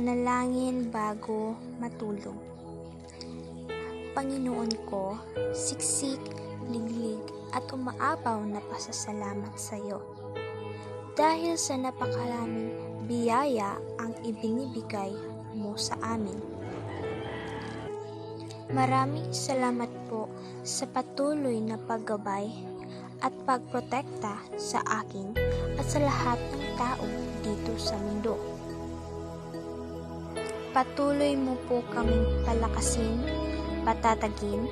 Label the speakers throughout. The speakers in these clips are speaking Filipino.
Speaker 1: Panalangin bago matulog. Panginoon ko, siksik, liglig at umaapaw na pasasalamat sa iyo. Dahil sa napakaraming biyaya ang ibinibigay mo sa amin. Maraming salamat po sa patuloy na paggabay at pagprotekta sa akin at sa lahat ng tao dito sa mundo. Patuloy mo po kaming palakasin, patatagin,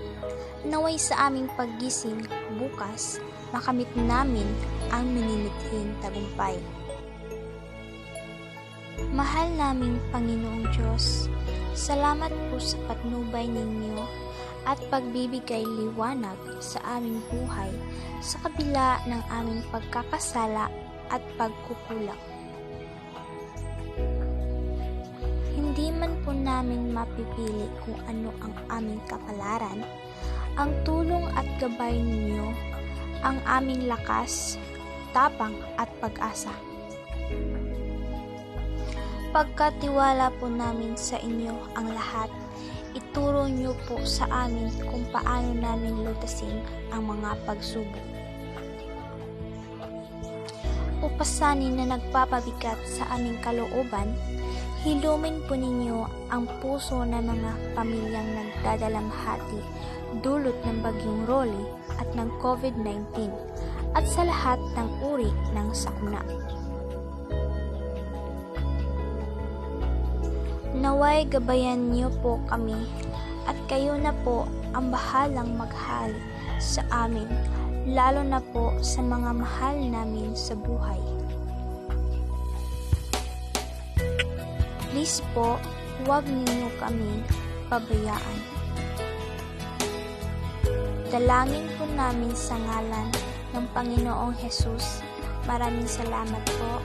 Speaker 1: naway sa aming paggising bukas makamit namin ang minimithing tagumpay. Mahal naming Panginoong Diyos, salamat po sa patnubay ninyo at pagbibigay liwanag sa aming buhay sa kabila ng aming pagkakasala at pagkukulang. Namin mapipili kung ano ang aming kapalaran, ang tulong at gabay ninyo ang aming lakas, tapang at pag-asa. Pagkatiwala po namin sa inyo ang lahat, ituro niyo po sa amin kung paano namin lutasin ang mga pagsubok. Upasanin na nagpapabigat sa aming kalooban, hilumin po ninyo ang puso ng mga pamilyang nagdadalamhati dulot ng bagyong Rolly at ng COVID-19 at sa lahat ng uri ng sakuna. Naway gabayan niyo po kami at kayo na po ang bahalang maghal sa amin, lalo na po sa mga mahal namin sa buhay. Please po, huwag ninyo kami pabayaan. Dalangin po namin sa ngalan ng Panginoong Hesus. Maraming salamat po.